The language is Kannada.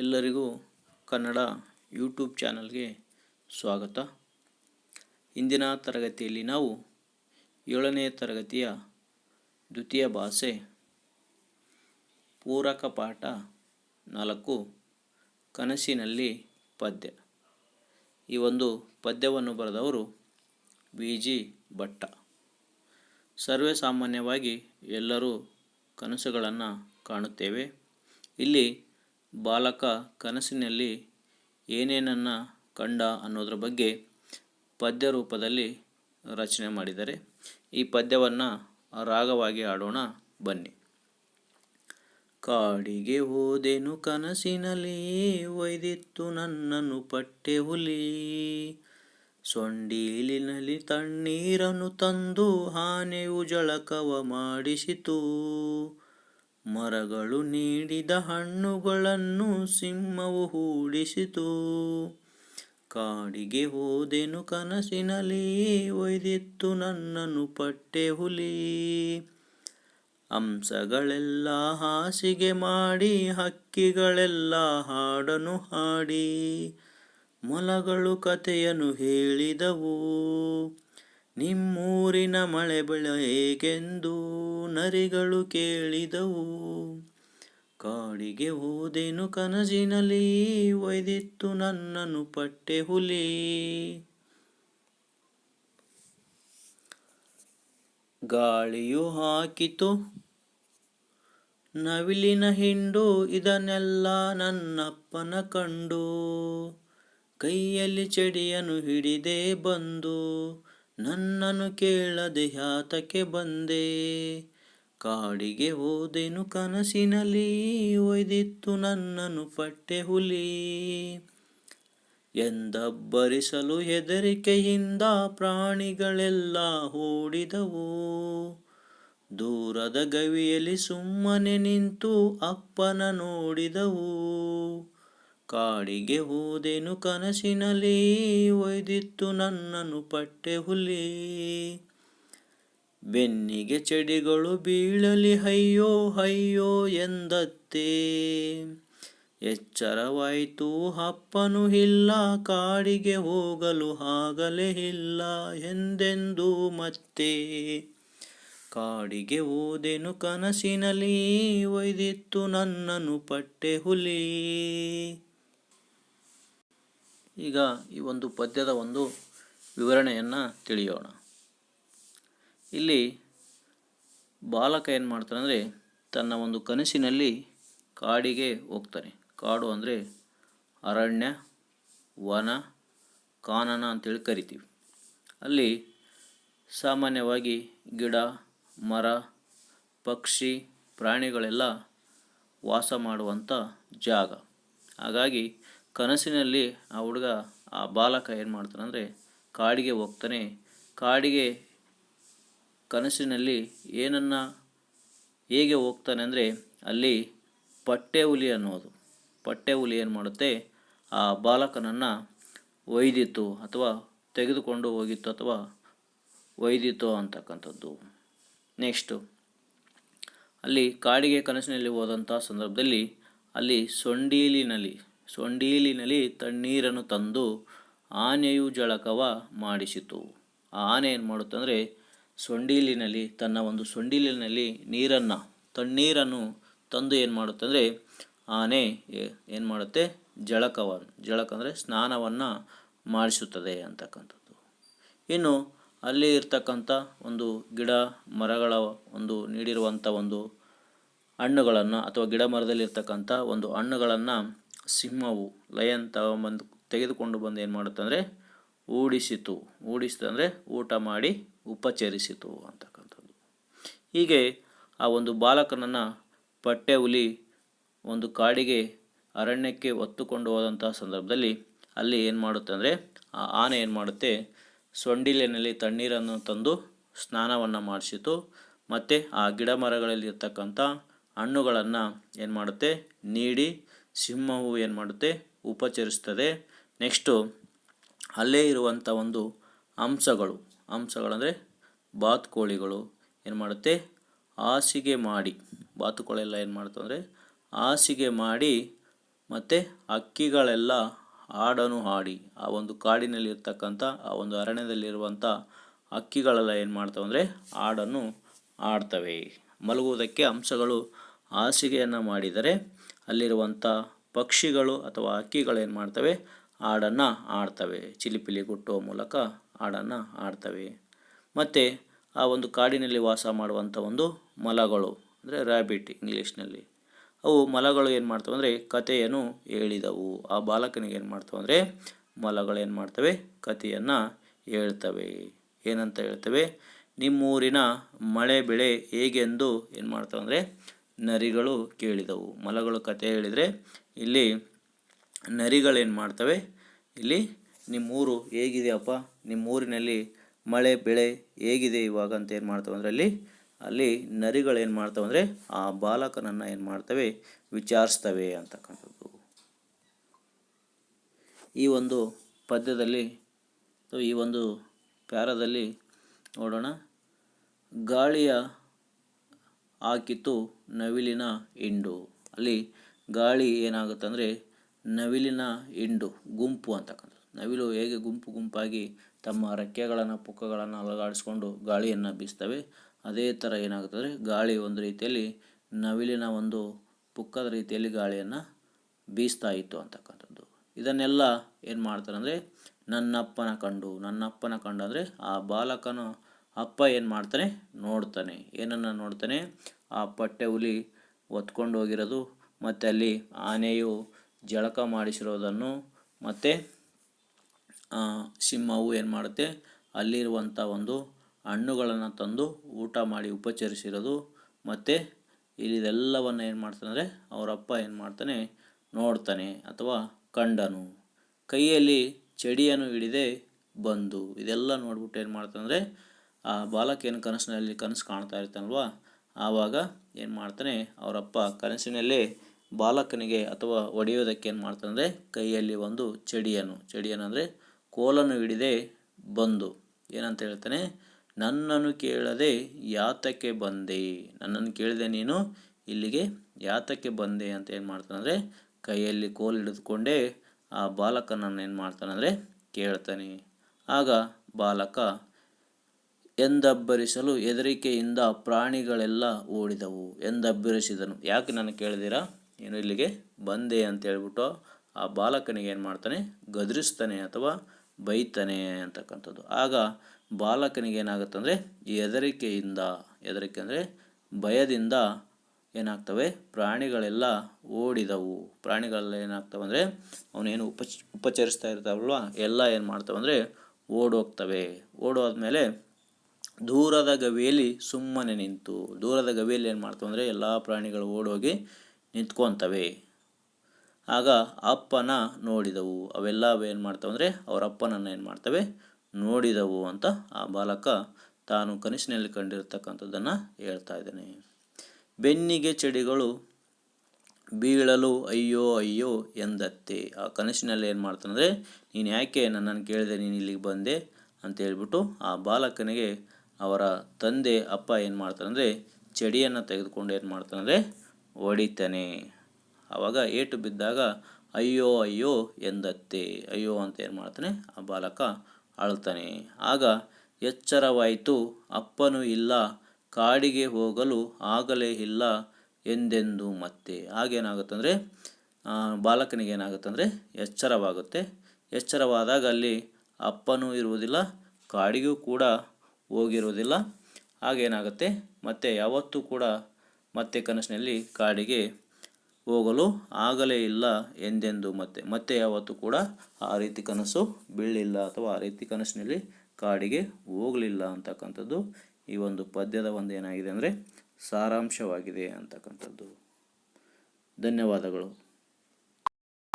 ಎಲ್ಲರಿಗೂ ಕನ್ನಡ ಯೂಟ್ಯೂಬ್ ಚಾನಲ್ಗೆ ಸ್ವಾಗತ. ಇಂದಿನ ತರಗತಿಯಲ್ಲಿ ನಾವು ಏಳನೇ ತರಗತಿಯ ದ್ವಿತೀಯ ಭಾಷೆ ಪೂರಕ ಪಾಠ ನಾಲ್ಕು ಕನಸಿನಲ್ಲಿ ಪದ್ಯ. ಈ ಒಂದು ಪದ್ಯವನ್ನು ಬರೆದವರು ವಿ ಜಿ ಭಟ್ಟ. ಸರ್ವೇ ಸಾಮಾನ್ಯವಾಗಿ ಎಲ್ಲರೂ ಕನಸುಗಳನ್ನು ಕಾಣುತ್ತೇವೆ. ಇಲ್ಲಿ ಬಾಲಕ ಕನಸಿನಲ್ಲಿ ಏನೇನನ್ನ ಕಂಡ ಅನ್ನೋದ್ರ ಬಗ್ಗೆ ಪದ್ಯ ರೂಪದಲ್ಲಿ ರಚನೆ ಮಾಡಿದ್ದಾರೆ ಈ ಪದ್ಯವನ್ನು ರಾಗವಾಗಿ ಆಡೋಣ. ಬನ್ನಿ. ಕಾಡಿಗೆ ಹೋದೆನು ಕನಸಿನಲ್ಲಿ, ಒಯ್ದಿತ್ತು ನನ್ನನ್ನು ಪಟ್ಟೆ ಹುಲಿ. ಸೊಂಡೀಲಿನಲ್ಲಿ ತಣ್ಣೀರನ್ನು ತಂದು ಆನೆಯು ಜಳಕವ ಮಾಡಿಸಿತು. ಮರಗಳು ನೀಡಿದ ಹಣ್ಣುಗಳನ್ನು ಸಿಂಹವು ಹೂಡಿಸಿತು. ಕಾಡಿಗೆ ಹೋದೆನು ಕನಸಿನಲ್ಲಿ ಒಯ್ದಿತ್ತು ನನ್ನನ್ನು ಪಟ್ಟೆ ಹುಲಿ. ಅಂಶಗಳೆಲ್ಲ ಹಾಸಿಗೆ ಮಾಡಿ ಹಕ್ಕಿಗಳೆಲ್ಲ ಹಾಡನು ಹಾಡಿ. ಮೊಲಗಳು ಕಥೆಯನ್ನು ಹೇಳಿದವು. ನಿಮ್ಮೂರಿನ ಮಳೆ ಬೆಳೆ ಹೇಗೆಂದು ನರಿಗಳು ಕೇಳಿದವು. ಕಾಡಿಗೆ ಹೋದೆನು ಕನಸಿನಲ್ಲಿ, ಒಯ್ದಿತ್ತು ನನ್ನನ್ನು ಪಟ್ಟೆ ಹುಲಿ. ಗಾಳಿಯು ಹಾಕಿತು, ನವಿಲಿನ ಹಿಂಡು, ಇದನ್ನೆಲ್ಲ ನನ್ನಪ್ಪನ ಕಂಡು. ಕೈಯಲ್ಲಿ ಚಡಿಯನ್ನು ಹಿಡಿದೇ ಬಂದು ನನ್ನನ್ನು ಕೇಳದೆ ಯಾತಕ್ಕೆ ಬಂದೆ. ಕಾಡಿಗೆ ಹೋದೆನು ಕನಸಿನಲ್ಲಿ, ಒಯ್ದಿತ್ತು ನನ್ನನ್ನು ಪಟ್ಟೆ ಹುಲಿ. ಎಂದಬ್ಬರಿಸಲು ಹೆದರಿಕೆಯಿಂದ ಪ್ರಾಣಿಗಳೆಲ್ಲ ಓಡಿದವು. ದೂರದ ಗವಿಯಲ್ಲಿ ಸುಮ್ಮನೆ ನಿಂತು ಅಪ್ಪನ ನೋಡಿದವು. ಕಾಡಿಗೆ ಹೋದೆನು ಕನಸಿನಲ್ಲಿ, ಒಯ್ದಿತ್ತು ನನ್ನನ್ನು ಪಟ್ಟೆ ಹುಲಿ ಬೆನ್ನಿಗೆ ಚಡಿಗಳು ಬೀಳಲಿ, ಅಯ್ಯೋ ಅಯ್ಯೋ ಎಂದತ್ತೆ. ಎಚ್ಚರವಾಯಿತು, ಅಪ್ಪನು ಇಲ್ಲ, ಕಾಡಿಗೆ ಹೋಗಲು ಆಗಲೇ ಇಲ್ಲ ಎಂದೆಂದು ಮತ್ತೆ. ಕಾಡಿಗೆ ಹೋದೆನು ಕನಸಿನಲ್ಲಿ, ಒಯ್ದಿತ್ತು ನನ್ನನ್ನು ಪಟ್ಟೆ ಹುಲಿ ಈಗ ಈ ಒಂದು ಪದ್ಯದ ಒಂದು ವಿವರಣೆಯನ್ನು ತಿಳಿಯೋಣ. ಇಲ್ಲಿ ಬಾಲಕ ಏನು ಮಾಡ್ತಾನೆ ಅಂದರೆ ತನ್ನ ಒಂದು ಕನಸಿನಲ್ಲಿ ಕಾಡಿಗೆ ಹೋಗ್ತಾನೆ. ಕಾಡು ಅಂದರೆ ಅರಣ್ಯ, ವನ, ಕಾನನ ಅಂತೇಳಿ ಕರಿತೀವಿ. ಅಲ್ಲಿ ಸಾಮಾನ್ಯವಾಗಿ ಗಿಡ, ಮರ, ಪಕ್ಷಿ, ಪ್ರಾಣಿಗಳೆಲ್ಲ ವಾಸ ಮಾಡುವಂಥ ಜಾಗ. ಹಾಗಾಗಿ ಕನಸಿನಲ್ಲಿ ಆ ಹುಡುಗ, ಆ ಬಾಲಕ ಏನು ಮಾಡ್ತಾನೆ ಕಾಡಿಗೆ ಹೋಗ್ತಾನೆ. ಕಾಡಿಗೆ ಕನಸಿನಲ್ಲಿ ಏನನ್ನು ಹೇಗೆ ಹೋಗ್ತಾನೆ ಅಂದರೆ ಅಲ್ಲಿ ಪಟ್ಟೆ ಹುಲಿ ಅನ್ನೋದು. ಪಟ್ಟೆ ಹುಲಿ ಏನು ಮಾಡುತ್ತೆ? ಆ ಬಾಲಕನನ್ನು ಒಯ್ದಿತ್ತು ಅಥವಾ ತೆಗೆದುಕೊಂಡು ಹೋಗಿತ್ತು ಅಥವಾ ಒಯ್ದಿತ್ತು ಅಂತಕ್ಕಂಥದ್ದು. ನೆಕ್ಸ್ಟು ಅಲ್ಲಿ ಕಾಡಿಗೆ ಕನಸಿನಲ್ಲಿ ಹೋದಂಥ ಸಂದರ್ಭದಲ್ಲಿ ಅಲ್ಲಿ ಸೊಂಡೀಲಿನಲ್ಲಿ ಸೊಂಡೀಲಿನಲ್ಲಿ ತಣ್ಣೀರನ್ನು ತಂದು ಆನೆಯು ಜಳಕವ ಮಾಡಿಸಿತು. ಆ ಆನೆ ಏನು ಮಾಡುತ್ತಂದರೆ ಸೊಂಡೀಲಿನಲ್ಲಿ, ತನ್ನ ಒಂದು ಸೊಂಡೀಲಿನಲ್ಲಿ ನೀರನ್ನು, ತಣ್ಣೀರನ್ನು ತಂದು ಏನು ಮಾಡುತ್ತಂದರೆ ಆನೆ ಏನು ಮಾಡುತ್ತೆ? ಜಳಕವ, ಜಳಕ ಅಂದರೆ ಸ್ನಾನವನ್ನು ಮಾಡಿಸುತ್ತದೆ ಅಂತಕ್ಕಂಥದ್ದು. ಇನ್ನು ಅಲ್ಲಿ ಇರ್ತಕ್ಕಂಥ ಒಂದು ಗಿಡ ಮರಗಳ ಒಂದು ನೀಡಿರುವಂಥ ಒಂದು ಹಣ್ಣುಗಳನ್ನು ಅಥವಾ ಗಿಡ ಮರದಲ್ಲಿ ಇರ್ತಕ್ಕಂಥ ಒಂದು ಹಣ್ಣುಗಳನ್ನು ಸಿಂಹವು ಲಯನ್ ತಗೊಂಬಂದು ತೆಗೆದುಕೊಂಡು ಬಂದು ಏನು ಮಾಡುತ್ತಂದರೆ ಊಡಿಸಿತು. ಊಡಿಸಿತು ಅಂದರೆ ಊಟ ಮಾಡಿ ಉಪಚರಿಸಿತು ಅಂತಕ್ಕಂಥದ್ದು. ಹೀಗೆ ಆ ಒಂದು ಬಾಲಕನನ್ನು ಪಟ್ಟೆ ಹುಲಿ ಒಂದು ಕಾಡಿಗೆ ಅರಣ್ಯಕ್ಕೆ ಒತ್ತುಕೊಂಡು ಹೋದಂಥ ಸಂದರ್ಭದಲ್ಲಿ ಅಲ್ಲಿ ಏನು ಮಾಡುತ್ತೆ ಅಂದರೆ ಆ ಆನೆ ಏನು ಮಾಡುತ್ತೆ, ಸೊಂಡಿಲಿನಲ್ಲಿ ತಣ್ಣೀರನ್ನು ತಂದು ಸ್ನಾನವನ್ನು ಮಾಡಿಸಿತು. ಮತ್ತು ಆ ಗಿಡ ಮರಗಳಲ್ಲಿರ್ತಕ್ಕಂಥ ಹಣ್ಣುಗಳನ್ನು ಏನು ಮಾಡುತ್ತೆ, ನೀಡಿ ಸಿಂಹವು ಏನು ಮಾಡುತ್ತೆ? ಉಪಚರಿಸ್ತದೆ. ನೆಕ್ಸ್ಟು ಅಲ್ಲೇ ಇರುವಂಥ ಒಂದು ಅಂಶಗಳು. ಅಂಶಗಳಂದರೆ ಬಾತುಕೋಳಿಗಳು ಏನು ಮಾಡುತ್ತೆ? ಹಾಸಿಗೆ ಮಾಡಿ. ಬಾತುಕೋಳೆಲ್ಲ ಏನು ಮಾಡುತ್ತೆ ಅಂದರೆ ಹಾಸಿಗೆ ಮಾಡಿ ಮತ್ತು ಹಕ್ಕಿಗಳೆಲ್ಲ ಹಾಡನ್ನು ಹಾಡಿ. ಆ ಒಂದು ಕಾಡಿನಲ್ಲಿರ್ತಕ್ಕಂಥ, ಆ ಒಂದು ಅರಣ್ಯದಲ್ಲಿರುವಂಥ ಹಕ್ಕಿಗಳೆಲ್ಲ ಏನು ಮಾಡ್ತವೆ ಅಂದರೆ ಹಾಡನ್ನು ಆಡ್ತವೆ ಮಲಗುವುದಕ್ಕೆ ಅಂಶಗಳು ಹಾಸಿಗೆಯನ್ನು ಮಾಡಿದರೆ ಅಲ್ಲಿರುವಂಥ ಪಕ್ಷಿಗಳು ಅಥವಾ ಹಕ್ಕಿಗಳು ಏನು ಮಾಡ್ತವೆ? ಹಾಡನ್ನು ಆಡ್ತವೆ ಚಿಲಿಪಿಲಿ ಗುಟ್ಟುವ ಮೂಲಕ ಹಾಡನ್ನು ಆಡ್ತವೆ ಮತ್ತು ಆ ಒಂದು ಕಾಡಿನಲ್ಲಿ ವಾಸ ಮಾಡುವಂಥ ಒಂದು ಮಲಗಳು, ಅಂದರೆ ರ್ಯಾಬಿಟ್ ಇಂಗ್ಲೀಷ್ನಲ್ಲಿ. ಅವು ಮಲಗಳು ಏನು ಮಾಡ್ತವೆ ಅಂದರೆ ಕಥೆಯನ್ನು ಹೇಳಿದವು. ಆ ಬಾಲಕನಿಗೆ ಏನು ಮಾಡ್ತವೆ ಅಂದರೆ ಏನು ಮಾಡ್ತವೆ? ಕಥೆಯನ್ನು ಹೇಳ್ತವೆ. ಏನಂತ ಹೇಳ್ತವೆ? ನಿಮ್ಮೂರಿನ ಮಳೆ ಬೆಳೆ ಹೇಗೆಂದು ಏನು ಮಾಡ್ತವೆ ಅಂದರೆ ನರಿಗಳು ಕೇಳಿದವು. ಮಲಗಳು ಕತೆ ಹೇಳಿದರೆ, ಇಲ್ಲಿ ನರಿಗಳೇನು ಮಾಡ್ತವೆ? ಇಲ್ಲಿ ನಿಮ್ಮೂರು ಹೇಗಿದೆಯಪ್ಪ? ನಿಮ್ಮೂರಿನಲ್ಲಿ ಮಳೆ, ಬೆಳೆ ಹೇಗಿದೆ ಇವಾಗ ಅಂತ ಏನು ಮಾಡ್ತವೆ ಅಂದರೆ ಅಲ್ಲಿ ಅಲ್ಲಿ ನರಿಗಳೇನು ಮಾಡ್ತವೆ ಅಂದರೆ ಆ ಬಾಲಕನನ್ನು ಏನು ಮಾಡ್ತವೆ? ವಿಚಾರಿಸ್ತವೆ ಅಂತಕ್ಕಂಥದ್ದು. ಈ ಒಂದು ಪದ್ಯದಲ್ಲಿ, ಈ ಒಂದು ಪ್ಯಾರದಲ್ಲಿ ನೋಡೋಣ. ಗಾಳಿಯ ಹಾಕಿತು ನವಿಲಿನ ಹಿಂಡು. ಅಲ್ಲಿ ಗಾಳಿ ಏನಾಗುತ್ತೆ ಅಂದರೆ ನವಿಲಿನ ಹಿಂಡು, ಗುಂಪು ಅಂತಕ್ಕಂಥದ್ದು. ನವಿಲು ಹೇಗೆ ಗುಂಪು ಗುಂಪಾಗಿ ತಮ್ಮ ರೆಕ್ಕೆಗಳನ್ನು, ಪುಕ್ಕಗಳನ್ನು ಅಲಗಾಡಿಸ್ಕೊಂಡು ಗಾಳಿಯನ್ನು ಬೀಸ್ತವೆ, ಅದೇ ಥರ ಏನಾಗುತ್ತೆ ಅಂದರೆ ಗಾಳಿ ಒಂದು ರೀತಿಯಲ್ಲಿ ನವಿಲಿನ ಒಂದು ಪುಕ್ಕದ ರೀತಿಯಲ್ಲಿ ಗಾಳಿಯನ್ನು ಬೀಸ್ತಾ ಇತ್ತು ಅಂತಕ್ಕಂಥದ್ದು. ಇದನ್ನೆಲ್ಲ ಏನು ಮಾಡ್ತಾರೆ ಅಂದರೆ ನನ್ನಪ್ಪನ ಕಂಡು ನನ್ನಪ್ಪನ ಕಂಡು ಅಂದರೆ ಆ ಬಾಲಕನು ಅಪ್ಪ ಏನು ಮಾಡ್ತಾನೆ? ನೋಡ್ತಾನೆ. ಏನನ್ನು ನೋಡ್ತಾನೆ? ಆ ಪಟ್ಟೆ ಹುಲಿ ಹೊತ್ಕೊಂಡು ಹೋಗಿರೋದು. ಮತ್ತು ಅಲ್ಲಿ ಆನೆಯು ಜಳಕ ಮಾಡಿಸಿರೋದನ್ನು. ಮತ್ತು ಸಿಂಹವು ಏನು ಮಾಡುತ್ತೆ? ಅಲ್ಲಿರುವಂಥ ಒಂದು ಹಣ್ಣುಗಳನ್ನು ತಂದು ಊಟ ಮಾಡಿ ಉಪಚರಿಸಿರೋದು. ಮತ್ತು ಇದೆಲ್ಲವನ್ನು ಏನು ಮಾಡ್ತಾನೆ ಅವರಪ್ಪ ಏನು ಮಾಡ್ತಾನೆ? ನೋಡ್ತಾನೆ ಅಥವಾ ಕಂಡನು. ಕೈಯಲ್ಲಿ ಚಡಿಯನ್ನು ಹಿಡಿದೇ ಬಂದು, ಇದೆಲ್ಲ ನೋಡ್ಬಿಟ್ಟು ಏನು ಮಾಡ್ತಾನೆ ಆ ಬಾಲಕ ಏನು ಕನಸಿನಲ್ಲಿ ಕನಸು ಕಾಣ್ತಾ ಇರ್ತಾನಲ್ವ? ಆವಾಗ ಏನು ಮಾಡ್ತಾನೆ? ಅವರಪ್ಪ ಕನಸಿನಲ್ಲೇ ಬಾಲಕನಿಗೆ ಅಥವಾ ಹೊಡೆಯೋದಕ್ಕೆ ಏನು ಮಾಡ್ತಾನಂದರೆ ಕೈಯಲ್ಲಿ ಒಂದು ಚಡಿಯನ್ನು ಚಡಿಯನ್ನು ಅಂದರೆ ಕೋಲನ್ನು ಹಿಡಿದೆ ಬಂದು ಏನಂತ ಹೇಳ್ತಾನೆ? ನನ್ನನ್ನು ಕೇಳದೆ ಯಾತಕ್ಕೆ ಬಂದೆ? ನನ್ನನ್ನು ಕೇಳಿದೆ ನೀನು ಇಲ್ಲಿಗೆ ಯಾತಕ್ಕೆ ಬಂದೆ ಅಂತ ಏನು ಮಾಡ್ತಾನಂದರೆ ಕೈಯಲ್ಲಿ ಕೋಲು ಹಿಡಿದುಕೊಂಡೇ ಆ ಬಾಲಕನನ್ನು ಏನು ಮಾಡ್ತಾನಂದರೆ ಕೇಳ್ತಾನೆ. ಆಗ ಬಾಲಕ ಎಂದಬ್ಬರಿಸಲು ಹೆದರಿಕೆಯಿಂದ ಪ್ರಾಣಿಗಳೆಲ್ಲ ಓಡಿದವು. ಎಂದಬ್ಬರಿಸಿದನು. ಯಾಕೆ ನಾನು ಕೇಳಿದಿರಾ? ಏನು ಇಲ್ಲಿಗೆ ಬಂದೆ ಅಂತ ಹೇಳ್ಬಿಟ್ಟು ಆ ಬಾಲಕನಿಗೆ ಏನು ಮಾಡ್ತಾನೆ? ಗದರಿಸ್ತಾನೆ ಅಥವಾ ಬೈತಾನೆ ಅಂತಕ್ಕಂಥದ್ದು. ಆಗ ಬಾಲಕನಿಗೆ ಏನಾಗುತ್ತಂದರೆ ಹೆದರಿಕೆಯಿಂದ, ಹೆದರಿಕೆ ಅಂದರೆ ಭಯದಿಂದ ಏನಾಗ್ತವೆ? ಪ್ರಾಣಿಗಳೆಲ್ಲ ಓಡಿದವು. ಪ್ರಾಣಿಗಳೆಲ್ಲ ಏನಾಗ್ತವೆ ಅಂದರೆ ಅವನೇನು ಉಪಚ, ಉಪಚರಿಸ್ತಾ ಇರ್ತಾವಲ್ವ? ಎಲ್ಲ ಏನು ಮಾಡ್ತವೆ ಅಂದರೆ ಓಡೋಗ್ತವೆ. ಓಡೋದ್ಮೇಲೆ ದೂರದ ಗವಿಯಲ್ಲಿ ಸುಮ್ಮನೆ ನಿಂತು, ದೂರದ ಗವಿಯಲ್ಲಿ ಏನು ಮಾಡ್ತವೆ ಅಂದರೆ ಎಲ್ಲ ಪ್ರಾಣಿಗಳು ಓಡೋಗಿ ನಿಂತ್ಕೊತವೆ. ಆಗ ಅಪ್ಪನ ನೋಡಿದವು. ಅವೆಲ್ಲ ಏನು ಮಾಡ್ತವೆ ಅಂದರೆ ಅವರ ಅಪ್ಪನನ್ನು ಏನು ಮಾಡ್ತವೆ? ನೋಡಿದವು ಅಂತ ಆ ಬಾಲಕ ತಾನು ಕನಸಿನಲ್ಲಿ ಕಂಡಿರ್ತಕ್ಕಂಥದ್ದನ್ನು ಹೇಳ್ತಾ ಇದ್ದಾನೆ. ಬೆನ್ನಿಗೆ ಚಡಿಗಳು ಬೀಳಲು ಅಯ್ಯೋ ಅಯ್ಯೋ ಎಂದತ್ತೆ. ಆ ಕನಸಿನಲ್ಲಿ ಏನು ಮಾಡ್ತಾನಂದರೆ ನೀನು ಯಾಕೆ ನನ್ನನ್ನು ಕೇಳಿದೆ? ನೀನು ಇಲ್ಲಿಗೆ ಬಂದೆ? ಅಂತ ಹೇಳ್ಬಿಟ್ಟು ಆ ಬಾಲಕನಿಗೆ ಅವರ ತಂದೆ ಅಪ್ಪ ಏನು ಮಾಡ್ತಾನಂದರೆ ಚಡಿಯನ್ನು ತೆಗೆದುಕೊಂಡು ಏನು ಮಾಡ್ತಾನಂದರೆ ಹೊಡಿತಾನೆ. ಆವಾಗ ಏಟು ಬಿದ್ದಾಗ ಅಯ್ಯೋ ಅಯ್ಯೋ ಎಂದತ್ತೆ. ಅಯ್ಯೋ ಅಂತ ಏನು ಮಾಡ್ತಾನೆ? ಆ ಬಾಲಕ ಅಳ್ತಾನೆ. ಆಗ ಎಚ್ಚರವಾಯಿತು, ಅಪ್ಪನೂ ಇಲ್ಲ, ಕಾಡಿಗೆ ಹೋಗಲು ಆಗಲೇ ಇಲ್ಲ ಎಂದೆಂದು ಮತ್ತೆ. ಆಗೇನಾಗುತ್ತಂದರೆ ಬಾಲಕನಿಗೆ ಏನಾಗುತ್ತಂದರೆ ಎಚ್ಚರವಾಗುತ್ತೆ. ಎಚ್ಚರವಾದಾಗ ಅಲ್ಲಿ ಅಪ್ಪನೂ ಇರುವುದಿಲ್ಲ, ಕಾಡಿಗೂ ಕೂಡ ಹೋಗಿರುವುದಿಲ್ಲ. ಹಾಗೇನಾಗುತ್ತೆ? ಮತ್ತೆ ಯಾವತ್ತೂ ಕೂಡ ಮತ್ತೆ ಕನಸಿನಲ್ಲಿ ಕಾಡಿಗೆ ಹೋಗಲು ಆಗಲೇ ಇಲ್ಲ ಎಂದೆಂದು ಮತ್ತೆ ಮತ್ತೆ ಯಾವತ್ತೂ ಕೂಡ ಆ ರೀತಿ ಕನಸು ಬೀಳಲಿಲ್ಲ ಅಥವಾ ಆ ರೀತಿ ಕನಸಿನಲ್ಲಿ ಕಾಡಿಗೆ ಹೋಗಲಿಲ್ಲ ಅಂತಕ್ಕಂಥದ್ದು ಈ ಒಂದು ಪದ್ಯದ ಒಂದು ಏನಾಗಿದೆ ಅಂದರೆ ಸಾರಾಂಶವಾಗಿದೆ ಅಂತಕ್ಕಂಥದ್ದು. ಧನ್ಯವಾದಗಳು.